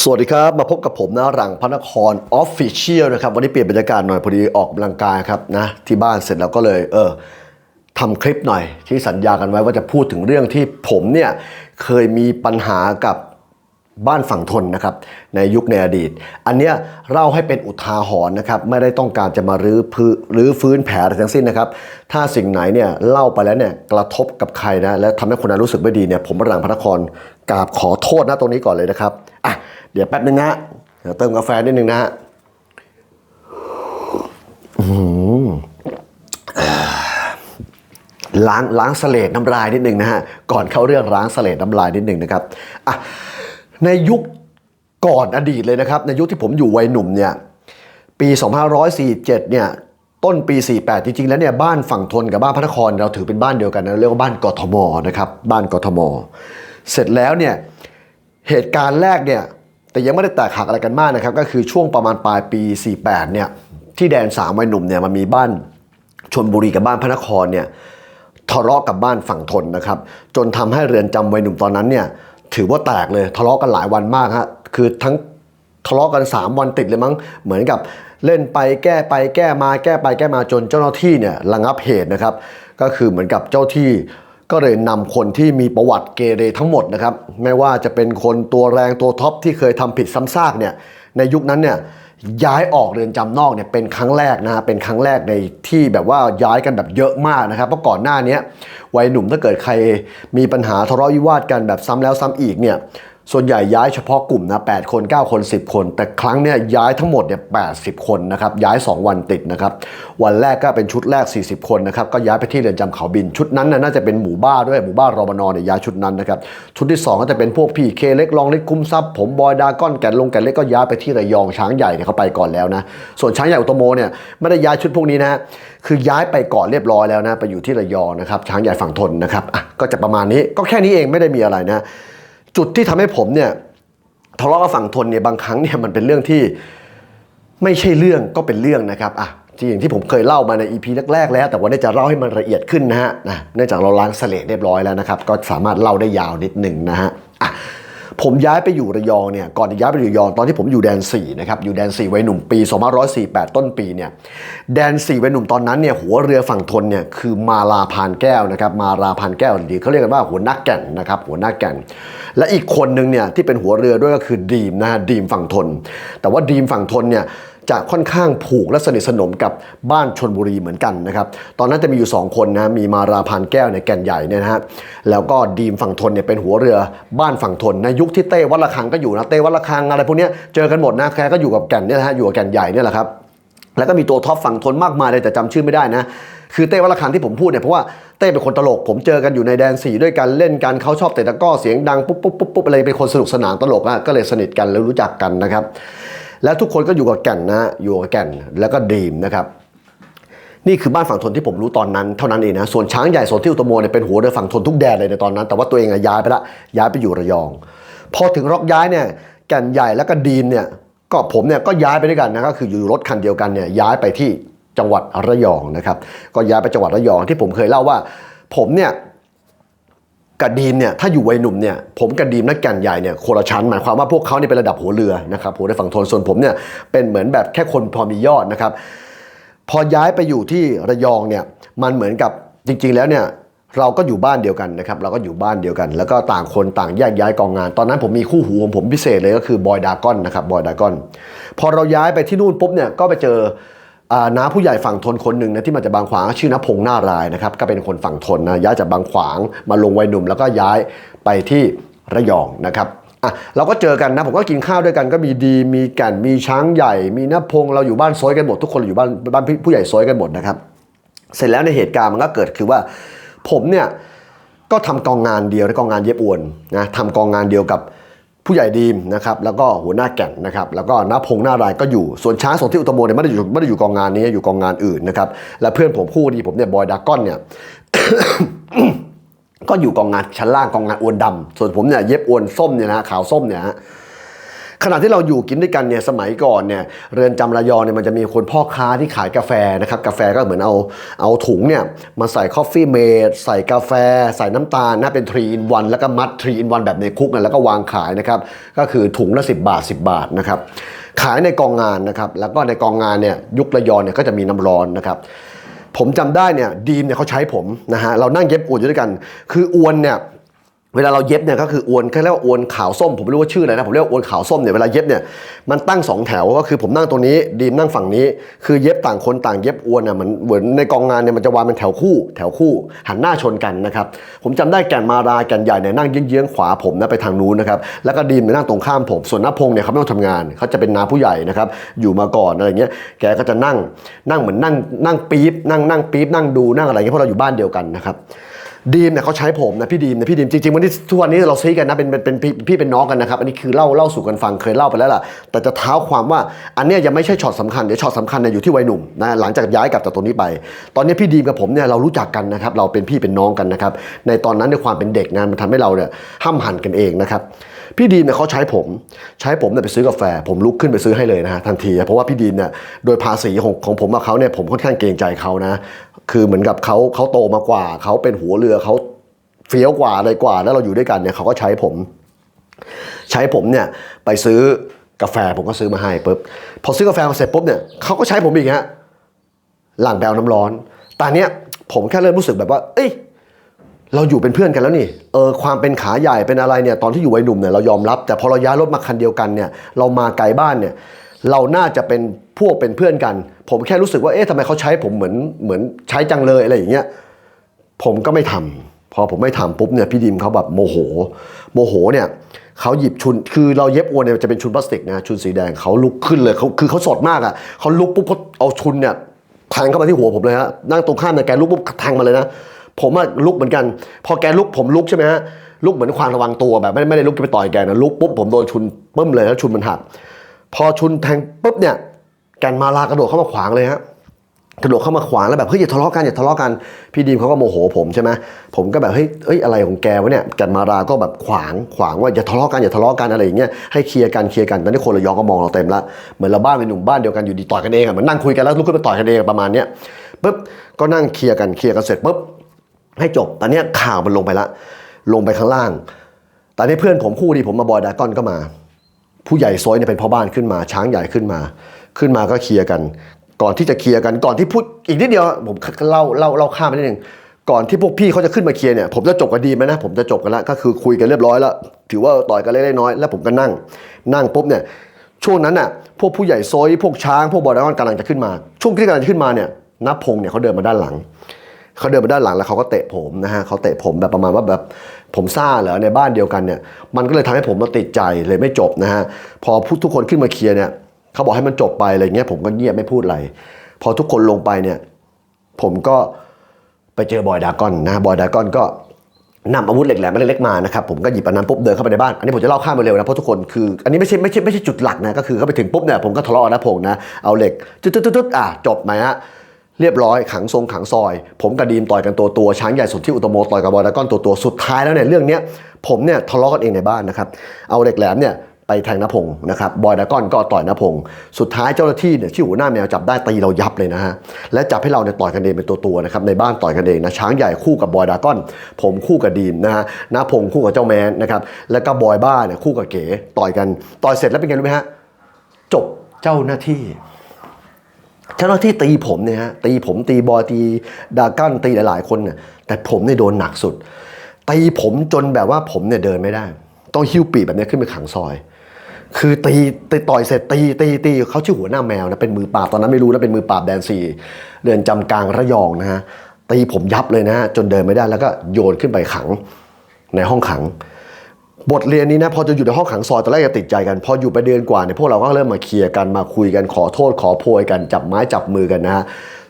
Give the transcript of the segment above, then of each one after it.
สวัสดีครับ มาพบกับผมนะหลังพระนครออฟฟิเชียลนะครับ วันนี้เปลี่ยนบรรยากาศหน่อยพอดีออกกำลังกายครับนะที่บ้านเสร็จแล้วก็เลยเออทำคลิปหน่อยที่สัญญากันไว้ว่าจะพูดถึงเรื่องที่ผมเนี่ยเคยมีปัญหากับ บ้านฝั่งทนนะครับในยุคในอดีต อันเนี้ยเล่าให้เป็นอุทาหรณ์นะครับไม่ได้ต้องการจะมารื้อพื้นรื้อฟื้นแผลอะไรทั้งสิ้นนะครับถ้าสิ่งไหนเนี่ยเล่าไปแล้วเนี่ยกระทบกับใครนะและทำให้คนนั้นรู้สึกไม่ดีเนี่ยผมหลังพระนครกราบขอโทษนะตรงนี้ก่อนเลยนะครับอะเดี๋ยวแป๊บนึงนะเดี๋ยวเติมกาแฟนิดนึงนะฮะล้างล้างเสลดน้ำลายนิดนึงนะฮะก่อนเข้าเรื่องล้างเสลดน้ำลายนิดนึงนะครับอะ ในยุคก่อนอดีตเลยนะครับ ในยุคที่ผมอยู่วัยหนุ่มเนี่ยปี 2547 เนี่ยต้นปี 48 จริงๆ แล้วเนี่ยบ้านฝั่งทนกับบ้านพระนครเราถือเป็นบ้านเดียวกันนะเรียกว่าบ้านกทมนะครับบ้านกทม เสร็จแล้วเนี่ยเหตุการณ์แรกเนี่ยแต่ยังไม่ได้แตกหักอะไรกันมากนะครับก็คือช่วงประมาณปลายปี 48 เนี่ยที่แดนสามวัยหนุ่มเนี่ยมันมีบ้านชนบุรีกับบ้านพระนครเนี่ยทะเลาะกับบ้านฝั่งทนนะครับจนทำให้เรือนจำวัยหนุ่มตอนนั้นเนี่ย ถือว่าแตกเลยทะเลาะกันหลายวันมากฮะคือทั้งทะเลาะกัน 3 วันติดเลยมั้งเหมือนกับเล่นไปแก้ไปแก้มาแก้ไปแก้มาจนเจ้าหน้าที่เนี่ยระงับเหตุนะครับ ก็คือเหมือนกับเจ้าที่ก็เลยนำคนที่มีประวัติเกเรทั้งหมดนะครับ ไม่ว่าจะเป็นคนตัวแรงตัวท็อปที่เคยทำผิดซ้ำซากเนี่ยในยุคนั้นเนี่ย ย้ายออกเรือนจำนอกเนี่ยเป็นครั้งแรกนะฮะเป็นครั้งแรกในที่แบบว่าย้ายกันแบบเยอะมากนะครับ เพราะก่อนหน้านี้วัยหนุ่มถ้าเกิดใครมีปัญหาทะเลาะวิวาทกันแบบซ้ำแล้วซ้ำอีกเนี่ย ส่วนใหญ่ย้ายเฉพาะกลุ่มนะ8คน 9 คน 10 คน แต่ครั้งเนี่ยย้ายทั้งหมดเนี่ย80 คนนะครับ ย้าย 2 วันติดนะครับ วันแรกก็เป็นชุดแรก 40 คนนะครับ ก็ย้ายไปที่เรือนจำเขาบิน ชุดนั้นน่ะน่าจะเป็นหมู่บ้านด้วย หมู่บ้านรบนเนี่ยย้ายชุดนั้นนะครับ ชุดที่สองก็จะเป็นพวกพี่เคเล็กลองเล็กคุ้มทรัพย์ ผมบอยดาก้อนแก่นลงแก่นเล็กก็ย้ายไปที่ระยองช้างใหญ่เนี่ยเขาไปก่อนแล้วนะ ส่วนช้างใหญ่อุตโมเนี่ยไม่ได้ย้ายชุดพวกนี้นะ คือย้ายไปก่อนเรียบร้อยแล้วนะ ไปอยู่ที่ระยองนะครับ ช้างใหญ่ฝั่งทนนะครับอะก็จะประมาณนี้ ก็แค่นี้เองไม่ได้มีอะไรนะ จุดที่ทำให้ผมเนี่ยทะเลาะกับฝั่งทนเนี่ยบางครั้งเนี่ยมันเป็นเรื่องที่ไม่ใช่เรื่องก็เป็นเรื่องนะครับอะที่อย่างที่ผมเคยเล่ามาใน EP แรกๆแล้ว แต่วันนี้จะเล่าให้มันละเอียดขึ้นนะฮะนะเนื่องจากเราล้างเสลดเรียบร้อยแล้วนะครับ ก็สามารถเล่าได้ยาวนิดหนึ่งนะฮะอะ ผมย้ายไปอยู่ระยองเนี่ยก่อนจะย้ายไปอยู่ระยองตอนที่ผมอยู่แดน4นะครับอยู่แดน4วัยหนุ่มปี2548 ต้นปีเนี่ยแดน4วัยหนุ่มตอนนั้นเนี่ยหัวเรือฝั่งทนเนี่ยคือมาลาพานแก้วนะครับมาลาพานแก้วหรือเขาเรียกกันว่าหัวหน้าแก่นนะครับหัวหน้าแก่น และอีกคนหนึ่งเนี่ยที่เป็นหัวเรือด้วยก็คือดีมนะฮะดีมฝั่งทน แต่ว่าดีมฝั่งทนเนี่ย จะค่อนข้างผูกและสนิทสนมกับบ้านชนบุรีเหมือนกันนะครับตอนนั้นจะมีอยู่ 2 คนนะมีมาราพานแก้วในยแก่นใหญ่เนี่ยนะฮะแล้วก็ดีมฝั่งทนเนี่ยเป็นหัวเรือบ้านฝั่งทนในยุคที่เต้วัดระฆังก็อยู่นะเต้วัดระฆังอะไรพวกเนี้ยเจอกันหมดนะแกก็อยู่กับแก่นเนี่ยนะฮะอยู่กับแก่นใหญ่เนี่ยแหละครับแล้วก็มีตัวท็อปฝั่งทนมากมายเลยแต่จำชื่อไม่ได้นะคือเต้วัลคังที่ผมพูดเนี่ยเพราะว่าเต้เป็นคนตลก ผมเจอกันอยู่ในแดนสีด้วยกันเล่นกันเขาชอบเตะตะก้อเสียงดังปุ๊บปุ๊บปุ๊บปุ๊บอะไรเป็นคนสนุกสนานตลกอะก็เลยสนิทกันแล้วรู้จักกันนะครับ แล้วทุกคนก็อยู่กับแก่นนะอยู่กับแก่นแล้วก็ดีมนะครับนี่คือบ้านฝั่งทนที่ผมรู้ตอนนั้นเท่านั้นเองนะส่วนช้างใหญ่โซนที่อุตโมเนี่ยเป็นหัวเรือฝั่งทนทุกแดนเลยในตอนนั้น แต่ว่าตัวเองอะย้ายไปละย้ายไปอยู่ระยอง พอถึงรอกย้ายเนี่ยแก่นใหญ่แล้วก็ดีมเนี่ยก็ผมเนี่ยก็ย้ายไปด้วยกันนะก็คืออยู่รถคันเดียวกันเนี่ยย้ายไปที่จังหวัดระยองนะครับก็ย้ายไปจังหวัดระยองที่ผมเคยเล่าว่า ผมเนี่ย กับดีมเนี่ยถ้าอยู่วัยหนุ่มเนี่ยผมกับดีมนักแก่นใหญ่เนี่ยคนละชั้นหมายความว่าพวกเขาเนี่ยเป็นระดับหัวเรือนะครับหัวเรือฝั่งทนส่วนผมเนี่ยเป็นเหมือนแบบแค่คนพอมียอดนะครับพอย้ายไปอยู่ที่ระยองเนี่ยมันเหมือนกับจริง ๆ แล้วเนี่ยเราก็อยู่บ้านเดียวกันนะครับเราก็อยู่บ้านเดียวกัน แล้วก็ต่างคนต่างแยกย้ายกองงาน ตอนนั้นผมมีคู่หูของผมพิเศษเลยก็คือบอยดากอนนะครับบอยดากอนพอเราย้ายไปที่นู่นปุ๊บเนี่ยก็ไปเจอ น้าผู้ใหญ่ฝั่งทนคนหนึ่งนะที่มาจากบางขวางชื่อน้าพงหน้ารายนะครับก็เป็นคนฝั่งทนนะย้ายจากบางขวางมาลงวัยหนุ่ม แล้วก็ย้ายไปที่ระยองนะครับอะเราก็เจอกันนะผมก็กินข้าวด้วยกันก็มีดี มีแก่นมีช้างใหญ่ มีน้าพงเราอยู่บ้านซอยกันหมดทุกคนเราอยู่บ้านบ้านผู้ใหญ่ซอยกันหมดนะครับเสร็จแล้วในเหตุการณ์มันก็เกิดคือว่า ผมเนี่ยก็ทำกองงานเดียวในกองงานเย็บอวนนะทำกองงานเดียวกับ ผู้ใหญ่ดีมนะครับแล้วก็หัวหน้าแก่นนะครับแล้วก็น้าพงหน้ารายก็อยู่ส่วนช้างสองที่อุตโมเนี่ยไม่ได้อยู่ไม่ได้อยู่กองงานนี้อยู่กองงานอื่นนะครับและเพื่อนผมคู่ดีผมเนี่ยบอยดากอนเนี่ยก็อยู่กองงานชั้นล่างกองงานอวนดำส่วนผมเนี่ยเย็บอวนส้มเนี่ยนะขาวส้มเนี่ยฮะ ขณะที่เราอยู่กินด้วยกันเนี่ยสมัยก่อนเนี่ยเรือนจำระยองเนี่ยมันจะมีคนพ่อค้าที่ขายกาแฟนะครับกาแฟก็เหมือนเอาเอาถุงเนี่ยมาใส่คอฟฟี่เมดใส่กาแฟ ใส่น้ำตาลนะเป็น3 in 1แล้วก็มัด3 in 1แบบในคุกนะแล้วก็วางขายนะครับก็คือถุงละ 10 บาท 10 บาทนะครับขายในกองงานนะครับแล้วก็ในกองงานเนี่ยยุคระยองเนี่ยก็จะมีน้ำร้อนนะครับผมจำได้เนี่ยดีมเนี่ยเขาใช้ผมนะฮะเรานั่งเย็บอวนอยู่ด้วยกัน คืออวนเนี่ย เวลาเราเย็บเนี่ยก็คืออวนเขาเรียกว่าอวนขาวส้มผมไม่รู้ว่าชื่ออะไรนะผมเรียกว่าอวนขาวส้มเนี่ยเวลาเย็บเนี่ยมันตั้งสองแถวก็คือผมนั่งตรงนี้ดีมนั่งฝั่งนี้ คือเย็บต่างคนต่างเย็บอวนอะเหมือนเหมือนในกองงานเนี่ยมันจะวางเป็นแถวคู่ แถวคู่หันหน้าชนกันนะครับผมจำได้แก่นมาราแก่นใหญ่เนี่ยนั่งเยื้องๆขวาผมนะไปทางนู้นนะครับแล้วก็ดีมเนี่ยนั่งตรงข้ามผมส่วนน้าพงเนี่ยเขาไม่ต้องทำงานเขาจะเป็นน้าผู้ใหญ่นะครับอยู่มาก่อนอะไรเงี้ยแกก็จะนั่งนั่งเหมือนนั่งนั่งปี๊บนั่งนั่งปี๊บนั่งดูนั่งอะไรเงี้ยเพราะเราอยู่บ้านเดียวกันนะครับ ดีมเนี่ยเขาใช้ผมนะพี่ดีมนะพี่ดีมจริงๆวันนี้ทุกวันนี้เราซีกันนะเป็นเป็นพี่พี่เป็นน้องกันนะครับอันนี้คือเล่าเล่าสู่กันฟังเคยเล่าไปแล้วล่ะแต่จะเท้าความว่าอันเนี้ยยังไม่ใช่ช็อตสำคัญเดี๋ยวช็อตสำคัญเนี่ยอยู่ที่วัยหนุ่มนะหลังจากย้ายกลับจากตรงนี้ไป ตอนนี้พี่ดีมกับผมเนี่ยเรารู้จักกันนะครับเราเป็นพี่เป็นน้องกันนะครับในตอนนั้นในความเป็นเด็กนะมันทำให้เราเนี่ยห้ามหันกันเองนะครับพี่ดีมเนี่ยเขาใช้ผมใช้ผมเนี่ยไปซื้อกาแฟ ผมลุกขึ้นไปซื้อให้เลยนะฮะทันที เพราะว่าพี่ดีมเนี่ยโดยภาษีของของผมกับเขาเนี่ยผมค่อนข้างเกรงใจเขานะ คือเหมือนกับเขาเขาโตมากว่าเขาเป็นหัวเรือเขาเฟี้ยวกว่าอะไรกว่า แล้วเราอยู่ด้วยกันเนี่ยเขาก็ใช้ผม ใช้ผมเนี่ยไปซื้อกาแฟผมก็ซื้อมาให้ปุ๊บพอซื้อกาแฟมาเสร็จปุ๊บเนี่ยเขาก็ใช้ผมอีกฮะหลังแปลน้ำร้อนแต่เนี้ยผมแค่เริ่มรู้สึกแบบว่า เอ้ยเราอยู่เป็นเพื่อนกันแล้วนี่เออความเป็นขาใหญ่เป็นอะไรเนี่ยตอนที่อยู่วัยหนุ่มเนี่ยเรายอมรับ แต่พอเราย้ายรถมาคันเดียวกันเนี่ยเรามาไกลบ้านเนี่ย เราน่าจะเป็นพวกเป็นเพื่อนกัน ผมแค่รู้สึกว่าเอ๊ะทำไมเขาใช้ผมเหมือนเหมือนใช้จังเลยอะไรอย่างเงี้ยผมก็ไม่ทำพอผมไม่ทำปุ๊บเนี่ยพี่ดิมเขาแบบโมโห โมโหเนี่ยเขาหยิบชุนคือเราเย็บอวนเนี่ยจะเป็นชุนพลาสติกนะชุนสีแดงเขาลุกขึ้นเลยเขาคือเขาสดมากอะเขาลุกปุ๊บเขาเอาชุนเนี่ยแทงเข้ามาที่หัวผมเลยฮะนั่งตรงข้ามเนี่ยแกลุกปุ๊บแทงมาเลยนะผมอะลุกเหมือนกัน พอแกลุกผมลุกใช่ไหมฮะลุกเหมือนความระวังตัวแบบไม่ได้ไม่ได้ลุกไปต่อยแกนะลุกปุ๊บผมโดนชุนปึ้มเลยแล้วชุนมันหัก พอชุนแทงปุ๊บเนี่ยแกนมาลากระโดดเข้ามาขวางเลยฮะกระโดดเข้ามาขวางแล้วแบบเฮ้ยอย่าทะเลาะกันอย่าทะเลาะกันพี่ดีมเขาก็โมโหผมใช่ไหมผมก็แบบเฮ้ยเอ้ยอะไรของแกวะเนี่ยแกันมาราก็แบบขวางขวางว่าอย่าทะเลาะกันอย่าทะเลาะกันอะไรอย่างเงี้ยให้เคลียร์กันเคลียร์กันตอนนี้คนระยองก็มองเราเต็มละเหมือนเราบ้านเป็นหนุ่มบ้านเดียวกันอยู่ดีต่อยกันเองอะเหมือนนั่งคุยกันแล้วลุกขึ้นมาต่อยกันเองประมาณเนี้ยปุ๊บก็นั่งเคลียร์กันเคลียร์กันเสร็จปุ๊บให้จบตอนนี้ข่าวมันลงไปละ ลงไปข้างล่างตอนนี้เพื่อนผมคู่ดีผมมาบอยดากอนก็มา ผู้ใหญ่ซอยเนี่ยเป็นพ่อบ้านขึ้นมา ช้างใหญ่ขึ้นมา ขึ้นมาก็เคลียร์กัน ก่อนที่จะเคลียร์กันก่อนที่พูดอีกนิดเดียวผมเล่าเล่าเล่าข้ามไปนิดนึงก่อนที่พวกพี่เขาจะขึ้นมาเคลียร์เนี่ยผมจะจบกันดีไหมนะผมจะจบกันแล้วก็คือคุยกันเรียบร้อยแล้วถือว่าต่อยกันเล็กน้อยแล้วผมก็นั่ง นั่งปุ๊บเนี่ยช่วงนั้นน่ะพวกผู้ใหญ่ซอยพวกช้างพวกบอดอนกำลังจะขึ้นมา ช่วงที่กำลังจะขึ้นมาเนี่ยนับพงษ์เนี่ยเขาเดินมาด้านหลังเขาเดินมาด้านหลังแล้วเขาก็เตะผมนะฮะเขาเตะผมแบบประมาณว่าแบบ ผมซ่าเหรอในบ้านเดียวกันเนี่ยมันก็เลยทำให้ผมมาติดใจเลยไม่จบนะฮะพอผู้ทุกคนขึ้นมาเคลียร์เนี่ยเขาบอกให้มันจบไปอะไรเงี้ยผมก็เงียบไม่พูดอะไร พอทุกคนลงไปเนี่ยผมก็ไปเจอบอยดากอนนะบอยดากอนก็นำอาวุธเหล็กแหลมเล็กๆมานะครับผมก็หยิบอันนั้นปุ๊บเดินเข้าไปในบ้านอันนี้ผมจะเล่าข้ามไปเร็วนะเพราะทุกคนคืออันนี้ไม่ใช่ไม่ใช่ไม่ใช่จุดหลักนะก็คือเขาไปถึงปุ๊บเนี่ยผมก็ทะเลาะนะผมนะเอาเหล็กจุดๆๆอะจบไหมฮะ เรียบร้อยขังทรงขังซอย ผมกับดีมต่อยกันตัวตัวช้างใหญ่สุดที่อุตโมต่อยกับบอยดากอนตัวตัวสุดท้ายแล้วเนี่ยเรื่องเนี้ยผมเนี่ยทะเลาะกันเองในบ้านนะครับเอาเหล็กแหลมเนี่ยไปแทงนพงศ์นะครับบอยดากอนก็ต่อยนพงศ์สุดท้ายเจ้าหน้าที่เนี่ยที่หัวหน้าแมวจับได้ตีเรายับเลยนะฮะและจับให้เราเนี่ยต่อยกันเองเป็นตัวตัวนะครับในบ้านต่อยกันเองนะช้างใหญ่คู่กับบอยดากอน ผมคู่กับดีมนะฮะนพงศ์คู่กับเจ้าแมนนะครับแล้วก็บอยบ้าเนี่ยคู่กับเก๋ต่อยกันต่อยเสร็จแล้วเป็นไงรู้ไหมฮะจบเจ้าหน้าที่ เจ้าหน้าที่ตีผมเนี่ยฮะตีผมตีบอยตีดากันตีหลาย ๆ คนเนี่ยแต่ผมเนี่ยโดนหนักสุดตีผมจนแบบว่าผมเนี่ยเดินไม่ได้ ต้องหิ้วปีแบบเนี้ยขึ้นไปขังซอย คือตีตีต่อยเสร็จตีตีตีเขาชื่อหัวหน้าแมวนะเป็นมือปราบตอนนั้นไม่รู้นะเป็นมือปราบแดนซีเรือนจำกลางระยองนะฮะตีผมยับเลยนะฮะจนเดินไม่ได้แล้วก็โยนขึ้นไปขังในห้องขัง บทเรียนนี้นะพอจะอยู่ในห้องขังซอยตอนแรกจะติดใจกันพออยู่ไปเดือนกว่าเนี่ยพวกเราก็เริ่มมาเคลียร์กันมาคุยกันขอโทษขอโพยกันจับไม้จับมือกันนะฮะ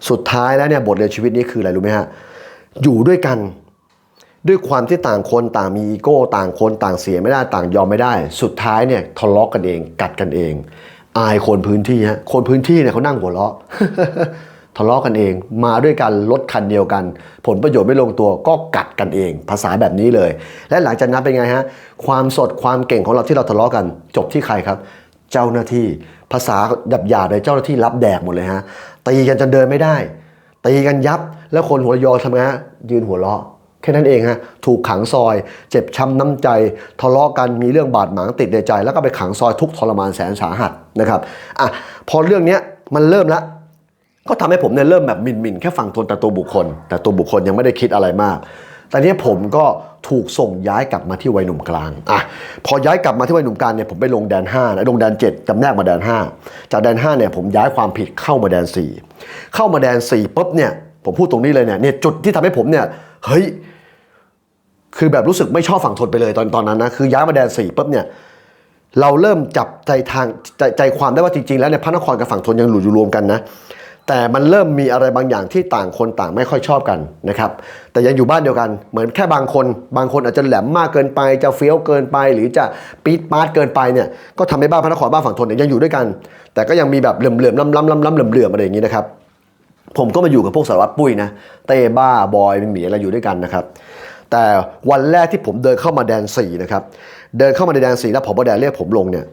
สุดท้ายแล้วเนี่ยบทเรียนชีวิตนี้คืออะไรรู้ไหมฮะอยู่ด้วยกันด้วยความที่ต่างคนต่างมีอีโก้ต่างคนต่างเสียไม่ได้ต่างยอมไม่ได้ สุดท้ายเนี่ยทะเลาะกันเองกัดกันเอง อายคนพื้นที่ฮะคนพื้นที่เนี่ยเขานั่งหัวเราะ ทะเลาะกันเอง มาด้วยกันรถคันเดียวกัน ผลประโยชน์ไม่ลงตัวก็กัดกันเอง ภาษาแบบนี้เลย และหลังจากนั้นเป็นไงฮะความสดความเก่งของเราที่เราทะเลาะกัน จบที่ใครครับ เจ้าหน้าที่ภาษาหยาบๆเลยเจ้าหน้าที่รับแดกหมดเลยฮะตีกันจนเดินไม่ได้ตีกันยับแล้วคนหัวยอทำไงฮะยืนหัวเราะแค่นั้นเองฮะถูกขังซอย เจ็บช้ำน้ำใจ ทะเลาะกันมีเรื่องบาดหมางติดในใจ แล้วก็ไปขังซอยทุกทรมานแสนสาหัสนะครับอะพอเรื่องนี้มันเริ่มแล้ว ก็ทำให้ผมเนี่ยเริ่มแบบหมินๆแค่ฝั่งทนแต่ตัวบุคคล แต่ตัวบุคคลยังไม่ได้คิดอะไรมากแต่เนี้ยผมก็ถูกส่งย้ายกลับมาที่วัยหนุ่มกลางอะพอย้ายกลับมาที่วัยหนุ่มกลางเนี่ยผมไปลงแดน5นะลงแดน 7จำแนกมาแดน 5 จากแดน5เนี่ยผมย้ายความผิดเข้ามาแดน 4 เข้ามาแดน4ปุ๊บเนี่ยผมพูดตรงนี้เลยเนี่ยเนี่ยจุดที่ทำให้ผมเนี่ยเฮ้ยคือแบบรู้สึกไม่ชอบฝั่งทนไปเลยตอนตอนนั้นนะคือย้ายมาแดนสี่ปุ๊บเนี่ยเราเริ่มจับใจทางใจใจความได้ว่าจริงๆแล้วเนี่ยพระนครกับฝั่งทนยังหลุดอยู่รวมกันนะ แต่มันเริ่มมีอะไรบางอย่างที่ต่างคนต่างไม่ค่อยชอบกันนะครับ แต่ยังอยู่บ้านเดียวกัน เหมือนแค่บางคน บางคนอาจจะแหลมมากเกินไป จะเฟี้ยวเกินไป หรือจะปี๊ดปาร์ตเกินไปเนี่ย ก็ทำให้บ้านพระนครบ้านฝั่งทนเนี่ยยังอยู่ด้วยกัน แต่ก็ยังมีแบบเหลื่อมๆล้ำๆล้ำๆเหลื่อมๆอะไรอย่างนี้นะครับ ผมก็มาอยู่กับพวกสารวัตรปุ้ยนะ เต้บ้า บอยเป็นหมีอะไรอยู่ด้วยกันนะครับ แต่วันแรกที่ผมเดินเข้ามาแดนสี่นะครับ เดินเข้ามาในแดนสี่แล้วผบแดนเรียกผมลงเนี่ย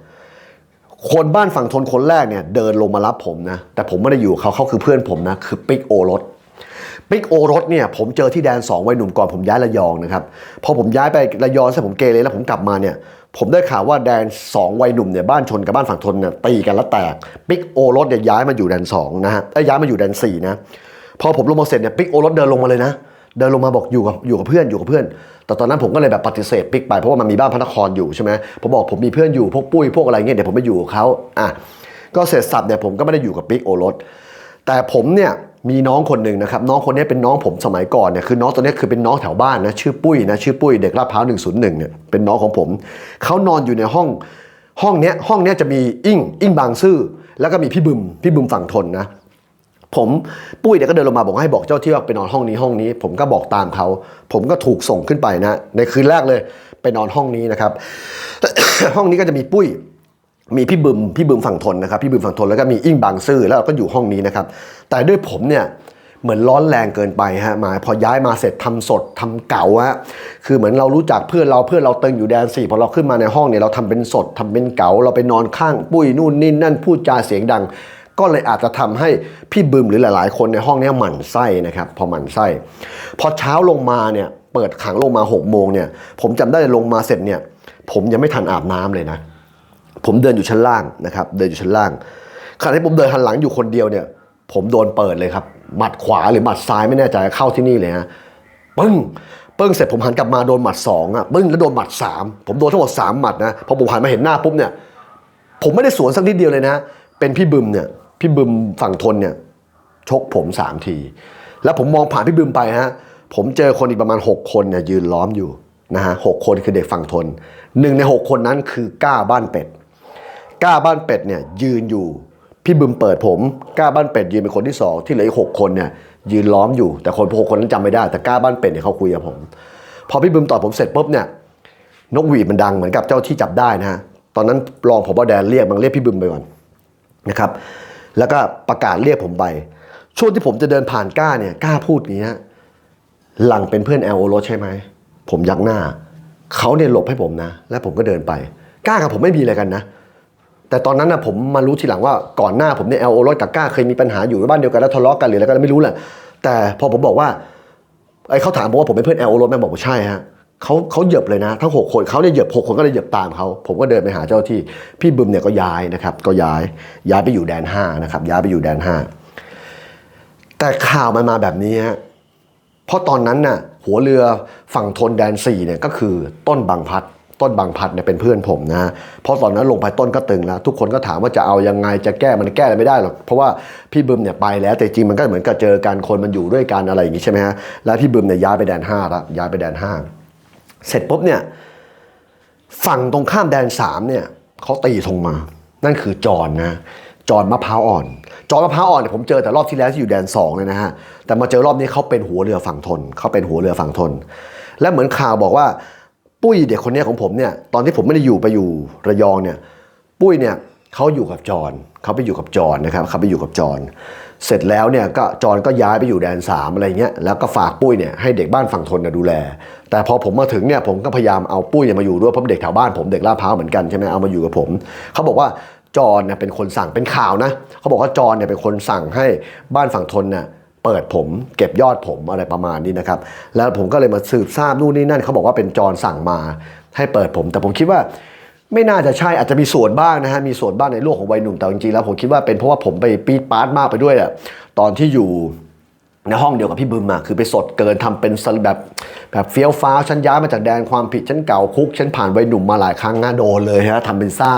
คนบ้านฝั่งทนคนแรกเนี่ยเดินลงมารับผมนะ แต่ผมไม่ได้อยู่เขาเขาคือเพื่อนผมนะ คือปิ๊กโอรสปิ๊กโอรสเนี่ยผมเจอที่แดน2วัยหนุ่มก่อนผมย้ายระยองนะครับพอผมย้ายไประยองเสร็จผมเกเรแล้วผมกลับมาเนี่ยผมได้ข่าวว่าแดน 2 วัยหนุ่มเนี่ยบ้านชนกับบ้านฝั่งทนเนี่ยตีกันแล้วแตกปิ๊กโอรสเนี่ยย้ายมาอยู่แดน2นะฮะยย้ายมาอยู่แดน4นะพอผมลงมาเสร็จเนี่ยปิ๊กโอรสเดินลงมาเลยนะ เดินลงมาบอกอยู่กับอยู่กับเพื่อนอยู่กับเพื่อน แต่ตอนนั้นผมก็เลยแบบปฏิเสธปิ๊กไปเพราะว่ามันมีบ้านพระนครอยู่ใช่ไหมผมบอกผมมีเพื่อนอยู่พวกปุ้ยพวกอะไรเงี้ยเดี๋ยวผมไปอยู่กับเขาอะก็เสร็จสับเนี่ยผมก็ไม่ได้อยู่กับปิ๊กโอรสแต่ผมเนี่ยมีน้องคนหนึ่งนะครับน้องคนนี้เป็นน้องผมสมัยก่อนเนี่ยคือน้องตัวนี้คือเป็นน้องแถวบ้านนะชื่อปุ้ยนะชื่อปุ้ยเด็กลาดพร้าว101เนี่ยเป็นน้องของผมเขานอนอยู่ในห้องห้องเนี้ยห้องเนี้ยจะมีอิงอิงบางซื่อแล้วก็มีพี่บึมพี่บึมฝั่งทนนะ ผมปุ้ยเนี่ยก็เดินลงมาบอกให้บอกเจ้าที่ว่าไปนอนห้องนี้ห้องนี้ ผมก็บอกตามเขา ผมก็ถูกส่งขึ้นไปนะ ในคืนแรกเลยไปนอนห้องนี้นะครับ ห้องนี้ก็จะมีปุ้ยมีพี่บึมพี่บึมฝั่งทนนะครับพี่บึมฝั่งทนแล้วก็มีอิงบางซื่อแล้วเราก็อยู่ห้องนี้นะครับ แต่ด้วยผมเนี่ยเหมือนร้อนแรงเกินไปฮะมาพอย้ายมาเสร็จทำสดทำเก่าฮะคือเหมือนเรารู้จักเพื่อนเราเพื่อนเราเตึงอยู่แดนสี่พอเราขึ้นมาในห้องเนี่ยเราทำเป็นสดทำเป็นเก่าเราไปนอนข้างปุ้ยนู่นนี่นั่นพูดจาเสียงดัง ก็เลยอาจจะทำให้พี่บึมหรือหลาย ๆ คนในห้องนี้หมั่นไส้นะครับ พอหมั่นไส้ พอเช้าลงมาเนี่ยเปิดขังลงมา6กโมงเนี่ย ผมจำได้ลงมาเสร็จเนี่ย ผมยังไม่ทันอาบน้ำเลยนะ ผมเดินอยู่ชั้นล่างนะครับ เดินอยู่ชั้นล่างขณะที่ผมเดินหันหลังอยู่คนเดียวเนี่ย ผมโดนเปิดเลยครับหมัดขวาหรือหมัดซ้ายไม่แน่ใจเข้าที่นี่เลยฮะปึ้งปึ้งเสร็จผมหันกลับมาโดนหมัดสองอะปึ้งแล้วโดนหมัดสามผมโดนทั้งหมดสามหมัดนะพอผมหันมาเห็นหน้าปุ๊บเนี่ย ผมไม่ได้สวนสักนิดเดียวเลยนะ เป็นพี่บึมเนี่ย พี่บึมฝั่งทนเนี่ยชกผมสามที แล้วผมมองผ่านพี่บึมไปฮะผมเจอคนอีกประมาณ 6 คนเนี่ยยืนล้อมอยู่นะฮะหกคนคือเด็กฝั่งทนหนึ่งใน 6 คนนั้นคือก้าบ้านเป็ด ก้าบ้านเป็ดเนี่ยยืนอยู่พี่บึมเปิดผมก้าบ้านเป็ดยืนเป็นคนที่สองที่เหลืออีกหกคนเนี่ยยืนล้อมอยู่แต่คนหกคนนั้นจำไม่ได้ แต่ก้าบ้านเป็ดเนี่ยเขาคุยกับผม พอพี่บึมต่อยผมเสร็จปุ๊บเนี่ยนกหวีดมันดังเหมือนกับเจ้าที่จับได้นะฮะตอนนั้นรองผบแดนเรียกมันเรียกพี่บึมไปก่อนนะครับ แล้วก็ประกาศเรียกผมไป ช่วงที่ผมจะเดินผ่านก้าเนี่ยก้าพูดอย่างนี้ฮะหลังเป็นเพื่อนแอลโอรสใช่ไหม ผมยักหน้า เขาเนี่ยหลบให้ผมนะ แล้วผมก็เดินไป ก้ากับผมไม่มีอะไรกันนะ แต่ตอนนั้นนะผมมารู้ทีหลังว่าก่อนหน้าผมเนี่ยแอลโอรสกับก้าเคยมีปัญหาอยู่บ้านเดียวกันแล้วทะเลาะกันหรืออะไรกันไม่รู้แหละ แต่พอผมบอกว่าไอ้เขาถามผมว่าผมเป็นเพื่อนแอลโอรสแม่บอกว่าใช่ฮะ เขาเขาเหยียบเลยนะ ทั้งหกคนเขาเนี่ยเหยียบหกคนก็เลยเหยียบตามเขาผมก็เดินไปหาเจ้าที่พี่บึมเนี่ยก็ย้ายนะครับ ก็ย้ายย้ายไปอยู่แดนห้านะครับ ย้ายไปอยู่แดนห้าแต่ข่าวมันมาแบบนี้ฮะเพราะตอนนั้นน่ะหัวเรือฝั่งทนแดนสี่เนี่ยก็คือต้นบางพัด ต้นบางพัดเนี่ยเป็นเพื่อนผมนะเพราะตอนนั้นลงไปต้นก็ตึงแล้ว ทุกคนก็ถามว่าจะเอายังไงจะแก้มันแก้อะไรไม่ได้หรอกเพราะว่าพี่บึมเนี่ยไปแล้วแต่จริงมันก็เหมือนกับเจอกันคนมันอยู่ด้วยกันอะไรอย่างงี้ใช่ไหมฮะแล้วพี่บึมเนี่ยย้ายไปแดนห้าล้วย้ายไปแดนห้า เสร็จปุ๊บเนี่ยฝั่งตรงข้ามแดนสามเนี่ยเขาตีธงมา นั่นคือจอนนะจอนมะพร้าวอ่อน จอนมะพร้าวอ่อนเนี่ยผมเจอแต่รอบที่แล้วที่อยู่แดนสองเลยนะฮะแต่มาเจอรอบนี้เขาเป็นหัวเรือฝั่งทนเขาเป็นหัวเรือฝั่งทน และเหมือนข่าวบอกว่า ปุ้ยเด็กคนนี้ของผมเนี่ยตอนที่ผมไม่ได้อยู่ไปอยู่ระยองเนี่ยปุ้ยเนี่ย เขาอยู่กับจอนเขาไปอยู่กับจอนนะครับเขาไปอยู่กับจอนเสร็จแล้วเนี่ยก็จอนก็ย้ายไปอยู่แดนสามอะไรเงี้ยแล้วก็ฝากปุ้ยเนี่ยให้เด็กบ้านฝั่งทนน่ดูแล แต่พอผมมาถึงเนี่ยผมก็พยายามเอาปุ้ยเนี่ยมาอยู่ด้วยเพราะเป็นเด็กแถวบ้านผมเด็กลาดพร้าวเหมือนกันใช่ไหมเอามาอยู่กับผมเขาบอกว่าจอนเนี่ยเป็นคนสั่งเป็นข่าวนะเขาบอกว่าจอนเนี่ยเป็นคนสั่งให้บ้านฝั่งทนเนี่ยเปิดผมเก็บยอดผมอะไรประมาณนี้นะครับ แล้วผมก็เลยมาสืบทราบนู่นนี่นั่นเขาบอกว่าเป็นจอนสั่งมาให้เปิดผม แต่ผมคิดว่า ไม่น่าจะใช่อาจจะมีส่วนบ้างนะฮะมีส่วนบ้างในโลกของวัยหนุ่มแต่จริงๆแล้วผมคิดว่าเป็นเพราะว่าผมไปปีดปาร์ตมากไปด้วยอะตอนที่อยู่ในห้องเดียวกับพี่บึมอะคือไปสดเกินทำเป็นแบบแบบเฟี้ยวฟ้าวฉันย้ายมาจากแดนความผิดฉันเก่าคุกฉันผ่านวัยหนุ่มมาหลายครั้งนะโดนเลยฮะทำเป็นซ่า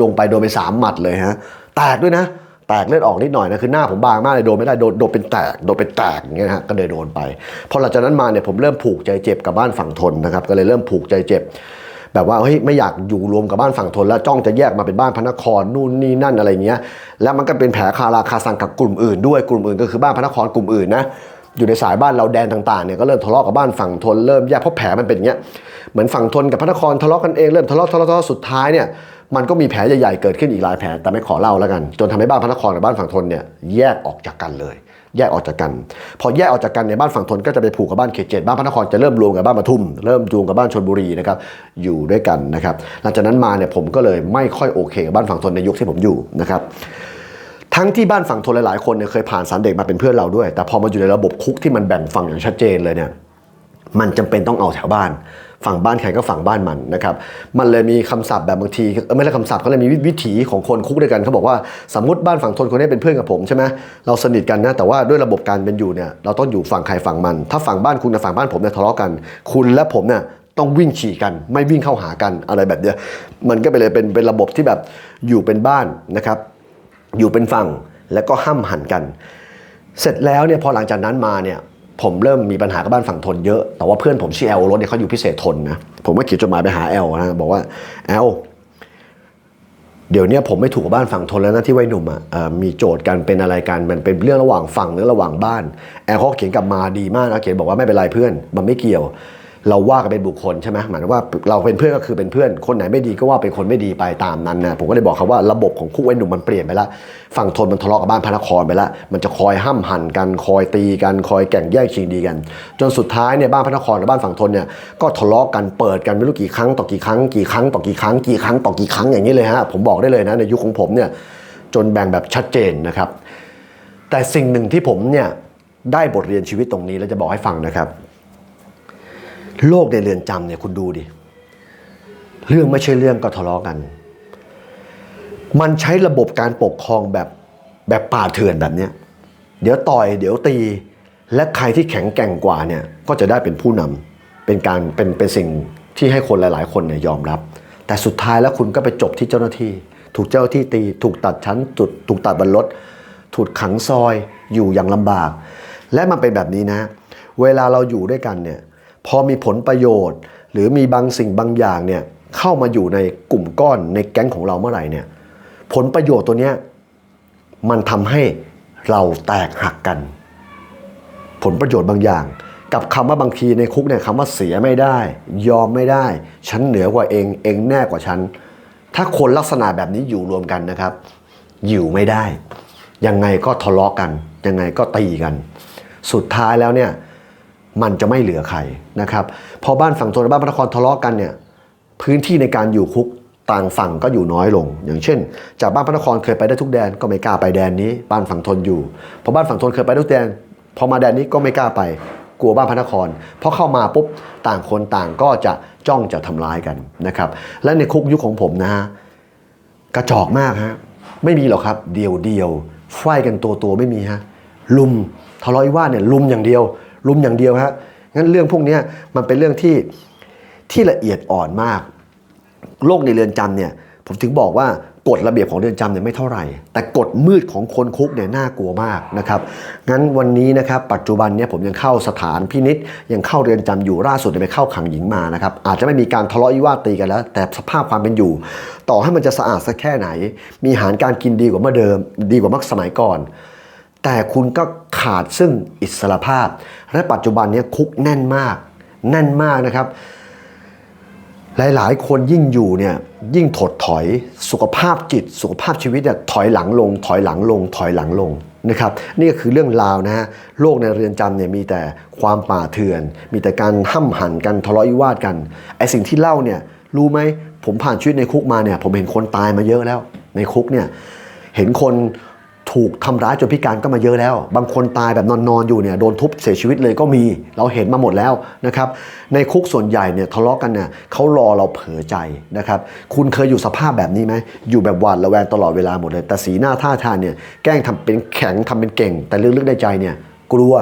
ลงไปโดนไปสามหมัดเลยฮะแตกด้วยนะแตกเลือดออกนิดหน่อยนะคือหน้าผมบางมากเลยโดนไม่ได้โดนโดนเป็นแตกโดนเป็นแตกอย่างเงี้ยฮะก็เลยโดนไปพอหลังจากนั้นมาเนี่ยผมเริ่มผูกใจเจ็บกับบ้านฝั่งทนนะครับก็เลยเริ่มผูกใจเจ็บ แบบว่าเฮ้ยไม่อยากอยู่รวมกับบ้านฝั่งทนแล้วจ้องจะแยกมาเป็นบ้านพระนครนู่นนี่นั่นอะไรเงี้ยแล้วมันก็เป็นแผลคาราคาซังกับกลุ่มอื่นด้วยกลุ่มอื่นก็คือบ้านพระนครกลุ่มอื่นนะอยู่ในสายบ้านเราแดนต่างๆเนี่ยก็เริ่มทะเลาะกับบ้านฝั่งทนเริ่มแยกเพราะแผลมันเป็นอย่างเงี้ยเหมือนฝั่งทนกับพระนครทะเลาะกันเองเริ่มทะเลาะทะเลาะทะเลาะสุดท้ายเนี่ยมันก็มีแผลใหญ่ๆเกิดขึ้นอีกหลายแผลแต่ไม่ขอเล่าแล้วกัน จนทำให้บ้านพระนครกับบ้านฝั่งทนเนี่ยแยกออกจากกันเลย แยกออกจากกัน พอแยกออกจากกันในบ้านฝั่งทนก็จะไปผูกกับบ้านเขตเจ็ดบ้านพระนครจะเริ่มรวมกับบ้านปทุม เริ่มรวมกับบ้านชนบุรีนะครับอยู่ด้วยกันนะครับหลังจากนั้นมาเนี่ยผมก็เลยไม่ค่อยโอเคกับบ้านฝั่งทนในยุคที่ผมอยู่นะครับทั้งที่บ้านฝั่งทนหลายๆคนเนี่ยเคยผ่านสารเด็กมาเป็นเพื่อนเราด้วย แต่พอมาอยู่ในระบบคุกที่มันแบ่งฝั่งอย่างชัดเจนเลยเนี่ย มันจำเป็นต้องเอาแถวบ้านฝั่งบ้านใครก็ฝั่งบ้านมันนะครับ มันเลยมีคำศัพท์แบบบางทีไม่ใช่คำศัพท์เขาเลยมีวิถีของคนคุกด้วยกันเขาบอกว่าสมมติบ้านฝั่งทนคนนี้เป็นเพื่อนกับผมใช่ไหมเราสนิทกันนะแต่ว่าด้วยระบบการเป็นอยู่เนี่ยเราต้องอยู่ฝั่งใครฝั่งมัน ถ้าฝั่งบ้านคุณกับฝั่งบ้านผมเนี่ยทะเลาะกัน คุณและผมเนี่ยต้องวิ่งฉี่กันไม่วิ่งเข้าหากันอะไรแบบเนี้ยมันก็ไปเลยเป็นเป็นระบบที่แบบอยู่เป็นบ้านนะครับ อยู่เป็นฝั่งแล้วก็ห้ามหันกัน เสร็จแล้วเนี่ยพอหลังจากนั้นมาเนี่ย ผมเริ่มมีปัญหากับบ้านฝั่งทนเยอะ แต่ว่าเพื่อนผมชื่อแอลรถเนี่ยเขาอยู่พิเศษทนนะ ผมก็เขียนจดหมายไปหาแอลนะบอกว่าแอลเดี๋ยวนี้ผมไม่ถูกกับบ้านฝั่งทนแล้วนะที่วัยหนุ่มอะอ่อมีโจทย์กันเป็นอะไรกันมันเป็นเรื่องระหว่างฝั่งหรือระหว่างบ้านแอลเขาเขียนกลับมาดีมากนะเขียนบอกว่าไม่เป็นไรเพื่อน มันไม่เกี่ยว เราว่ากันเป็นบุคคลใช่ไหมหมายถึงว่าเราเป็นเพื่อนก็คือเป็นเพื่อนคนไหนไม่ดีก็ว่าเป็นคนไม่ดีไปตามนั้นนะผมก็เลยบอกเขาว่าระบบของคุกไอ้หนุ่มมันเปลี่ยนไปแล้วฝั่งทนมันทะเลาะกับบ้านพระนครไปแล้วมันจะคอยห้ามหันกันคอยตีกันคอยแก่งแย่งชิงดีกัน จนสุดท้ายเนี่ยบ้านพระนครกับบ้านฝั่งทนเนี่ยก็ทะเลาะกันเปิดกันไม่รู้กี่ครั้งต่อกี่ครั้งกี่ครั้งต่อกี่ครั้งกี่ครั้งต่อกี่ครั้งอย่างนี้เลยฮะผมบอกได้เลยนะในยุคของผมเนี่ยจนแบ่งแบบชัดเจนนะครับ แต่สิ่งหนึ่งที่ผมเนี่ยได้บทเรียนชีวิตตรงนี้แล้วจะบอกให้ฟังนะครับ โลกในเรือนจำเนี่ยคุณดูดิ เรื่องไม่ใช่เรื่องก็ทะเลาะกัน มันใช้ระบบการปกครองแบบแบบป่าเถื่อนแบบเนี้ยเดี๋ยวต่อย เดี๋ยวตี และใครที่แข็งแกร่งกว่าเนี่ยก็จะได้เป็นผู้นำเป็นการเป็นเป็นสิ่งที่ให้คนหลาย ๆ คนเนี่ยยอมรับ แต่สุดท้ายแล้วคุณก็ไปจบที่เจ้าหน้าที่ ถูกเจ้าหน้าที่ตี ถูกตัดชั้นจุดถูกตัดบรรลดถูกขังซอยอยู่อย่างลำบาก และมันเป็นแบบนี้นะ เวลาเราอยู่ด้วยกันเนี่ย พอมีผลประโยชน์ หรือมีบางสิ่งบางอย่างเนี่ยเข้ามาอยู่ในกลุ่มก้อนในแก๊งของเราเมื่อไหร่เนี่ยผลประโยชน์ตัวเนี้ยมันทำให้เราแตกหักกัน ผลประโยชน์บางอย่าง กับคำว่าบางทีในคุกเนี่ยคำว่าเสียไม่ได้ ยอมไม่ได้ ฉันเหนือกว่าเองเองแน่กว่าฉัน ถ้าคนลักษณะแบบนี้อยู่รวมกันนะครับ อยู่ไม่ได้ ยังไงก็ทะเลาะกัน ยังไงก็ตีกัน สุดท้ายแล้วเนี่ย มันจะไม่เหลือใครนะครับพอบ้านฝั่งทนและบ้านพระนครทะเลาะกันเนี่ยพื้นที่ในการอยู่คุกต่างฝั่งก็อยู่น้อยลง อย่างเช่น จากบ้านพระนครเคยไปได้ทุกแดนก็ไม่กล้าไปแดนนี้ บ้านฝั่งทนอยู่พอบ้านฝั่งทนเคยไปทุกแดน พอมาแดนนี้ก็ไม่กล้าไปกลัวบ้านพระนครพอเข้ามาปุ๊บต่างคนต่างก็จะจ้องจะทำร้ายกันนะครับ และในคุกยุคของผมนะฮะกระจอกมากฮะไม่มีหรอกครับ เดียวเดียวไฟกันตัวตัวไม่มีฮะลุมทะเลาะวิวาทเนี่ยลุมอย่างเดียว ลุมอย่างเดียวฮะงั้นเรื่องพวกนี้มันเป็นเรื่องที่ที่ละเอียดอ่อนมาก โลกในเรือนจำเนี่ยผมถึงบอกว่ากฎระเบียบของเรือนจำเนี่ยไม่เท่าไหร่ แต่กฎมืดของคนคุกเนี่ยน่ากลัวมากนะครับงั้นวันนี้นะครับปัจจุบันเนี่ยผมยังเข้าสถานพินิษยังเข้าเรือนจำอยู่ล่าสุดไปเข้าขังหญิงมานะครับอาจจะไม่มีการทะเลาะวิวาทตีกันแล้ว แต่สภาพความเป็นอยู่ ต่อให้มันจะสะอาดสักแค่ไหน มีอาหารการกินดีกว่าเมื่อเดิม ดีกว่าเมื่อสมัยก่อน แต่คุณก็ขาดซึ่งอิสรภาพ และปัจจุบันนี้คุกแน่นมาก แน่นมากนะครับ หลายๆ คนยิ่งอยู่เนี่ยยิ่งถดถอยสุขภาพจิต สุขภาพชีวิตเนี่ยถอยหลังลง ถอยหลังลง ถอยหลังลงนะครับนี่ก็คือเรื่องราวนะฮะโลกในเรือนจำเนี่ยมีแต่ความป่าเถื่อน มีแต่การห้ำหั่นกันทะเลาะวิวาทกันไอสิ่งที่เล่าเนี่ยรู้ไหมผมผ่านชีวิตในคุกมาเนี่ยผมเห็นคนตายมาเยอะแล้ว ในคุกเนี่ยเห็นคน ถูกทำร้ายจนพิการก็มาเยอะแล้ว บางคนตายแบบนอนๆอยู่เนี่ยโดนทุบเสียชีวิตเลยก็มีเราเห็นมาหมดแล้วนะครับในคุกส่วนใหญ่เนี่ยทะเลาะกันเนี่ยเขารอเราเผลอใจนะครับคุณเคยอยู่สภาพแบบนี้ไหมอยู่แบบหวาดระแวงตลอดเวลาหมดเลย แต่สีหน้าท่าทางเนี่ยแกล้งทำเป็นแข็งทำเป็นเก่ง แต่ลึกๆในใจเนี่ยกลัว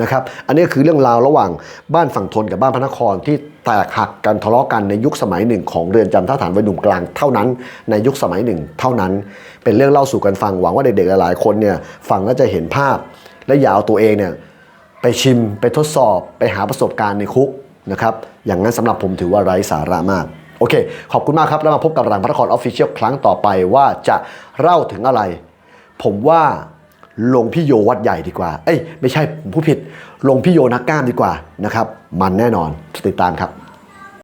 นะครับอันนี้คือเรื่องราวระหว่างบ้านฝั่งทนกับบ้านพระนครที่แตกหักกันทะเลาะกันในยุคสมัยหนึ่งของเรือนจำท่าฐานวัยหนุ่มกลางเท่านั้น ในยุคสมัยหนึ่งเท่านั้น เป็นเรื่องเล่าสู่กันฟังหวังว่าเด็กๆหลายๆคนเนี่ยฟังแล้วจะเห็นภาพ และอย่าเอาตัวเองเนี่ยไปชิมไปทดสอบไปหาประสบการณ์ในคุกนะครับอย่างนั้นสำหรับผมถือว่าไร้สาระมากโอเค ขอบคุณมากครับ แล้วมาพบกับรังพระนครออฟฟิเชียลครั้งต่อไปว่าจะเล่าถึงอะไร ผมว่า ลงพี่โยวัดใหญ่ดีกว่า เอ้ยไม่ใช่ผมผู้ผิด ลงพี่โยนักกล้ามดีกว่านะครับ มันแน่นอนติดตามครับ